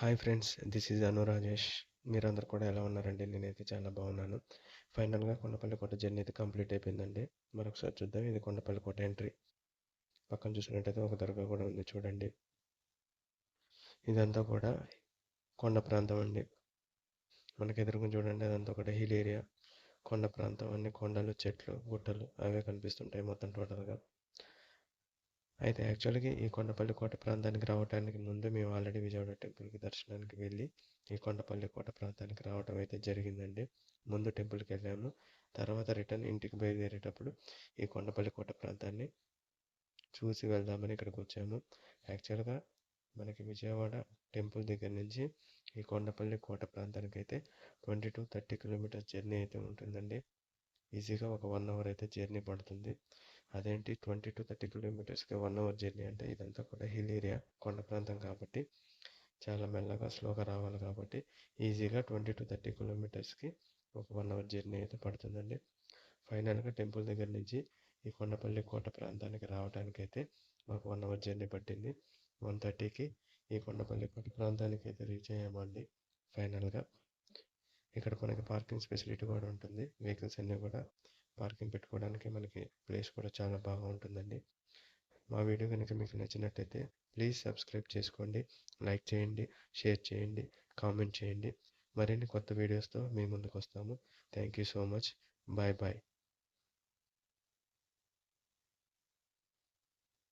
Hi friends this is Anu Rajesh. మీరందరూ కూడా ఎలా ఉన్నారండి? నేనైతే చాలా బాగున్నాను. ఫైనల్గా కొండపల్లి కోట జర్నీ అయితే కంప్లీట్ అయిపోయిందండి. మరొకసారి చూద్దాం. ఇది కొండపల్లి కోట ఎంట్రీ. పక్కన చూసినట్టయితే ఒక దర్గా కూడా ఉంది చూడండి. ఇదంతా కూడా కొండ ప్రాంతం అండి. మనకి ఎదురుగా చూడండి అదంతా కూడా హిల్ ఏరియా. కొండ ప్రాంతం అన్ని కొండలు చెట్లు గుట్టలు అవే కనిపిస్తుంటాయి మొత్తం టోటల్గా. అయితే యాక్చువల్గా ఈ కొండపల్లి కోట ప్రాంతానికి రావడానికి ముందు మేము ఆల్రెడీ విజయవాడ టెంపుల్కి దర్శనానికి వెళ్ళి ఈ కొండపల్లి కోట ప్రాంతానికి రావడం అయితే జరిగిందండి. ముందు టెంపుల్కి వెళ్ళాము. తర్వాత రిటర్న్ ఇంటికి బయలుదేరేటప్పుడు ఈ కొండపల్లి కోట ప్రాంతాన్ని చూసి వెళ్దామని ఇక్కడికి వచ్చాము. యాక్చువల్గా మనకి విజయవాడ టెంపుల్ దగ్గర నుంచి ఈ కొండపల్లి కోట ప్రాంతానికి అయితే twenty to thirty kilometres journey అయితే ఉంటుందండి. ఈజీగా ఒక వన్ అవర్ అయితే జర్నీ పడుతుంది. అదేంటి ట్వంటీ టు థర్టీ కిలోమీటర్స్కి వన్ అవర్ జర్నీ అంటే ఇదంతా కూడా హిల్ ఏరియా కొండ ప్రాంతం కాబట్టి చాలా మెల్లగా స్లోగా రావాలి కాబట్టి ఈజీగా ట్వంటీ టు థర్టీ కిలోమీటర్స్కి ఒక వన్ అవర్ జర్నీ అయితే పడుతుందండి. ఫైనల్గా టెంపుల్ దగ్గర నుంచి ఈ కొండపల్లి కోట ప్రాంతానికి రావడానికి అయితే మాకు వన్ అవర్ జర్నీ పట్టింది. వన్ థర్టీకి ఈ కొండపల్లి కోట ప్రాంతానికి అయితే రీచ్ అయ్యామండి ఫైనల్గా. ఇక్కడ మనకి పార్కింగ్ ఫెసిలిటీ కూడా ఉంటుంది. వెహికల్స్ అన్నీ కూడా పార్కింగ్ పెట్టుకోవడానికి మనకి ప్లేస్ కూడా చాలా బాగా ఉంటుందండి. మా వీడియో కనుక మీకు నచ్చినట్టయితే ప్లీజ్ సబ్స్క్రైబ్ చేసుకోండి. లైక్ చేయండి షేర్ చేయండి కామెంట్ చేయండి. మరిన్ని కొత్త వీడియోస్తో మీ ముందుకు వస్తాము thank you so much. Bye bye.